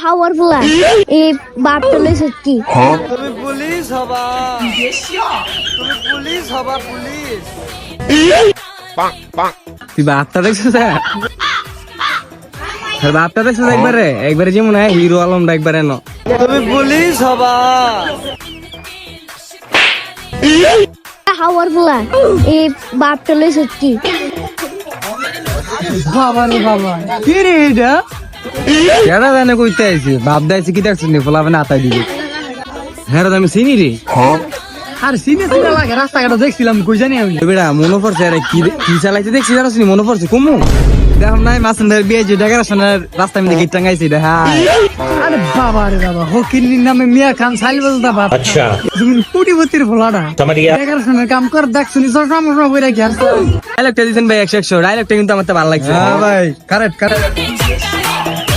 হাওয়ার ফুলা এই বাপটা লইছ কি তুমি পুলিশ হবা। তুমি পুলিশ হবা পুলিশ। তুই বাপটা দেখছিস তোর বাপটা দেখছিস একবারে? একবারে যেমন হয় হিরো আলমটা একবারে ন তুমি পুলিশ হবা। হাওয়ার ফুলা এই বাপটা লইছ কি বাবা রে বাবা কি রে এটা? কেডা জানে কইতে আইছি বাপ দাইছি কি দেখছিস নি? ফলাবে না আতাই দিবি। হ্যাঁ আমি চিনি রে। আর চিনি রাস্তাঘাট লাগে রাস্তাঘাটে দেখছিলাম কই জানি আমি। বেড়া মনে পড়ছে আরে কি কি চালাইতে দেখছি জানো মনে পড়ছে কমু। দেখুন নাই মাসুম ভাইয়ের বিয়ে যে ডেকোরেশনের রাস্তা আমি দেখি টাঙাইছি দেখা আরে বাবা রে বাবা হকিনির নামে মিয়া খান সাইলবল দাবা আচ্ছা। তুমি কোটিপতির ভোলাটা। ডেকোরেশনের কাম কর দেখ শুনি চশমা মশমা বই রাখি আর। ডায়লগটা দিছেন ভাই একশো একশো ডায়লগটা কিন্তু আমার তো ভালো লাগছে। হ্যাঁ ভাই কারেক্ট কারেক্ট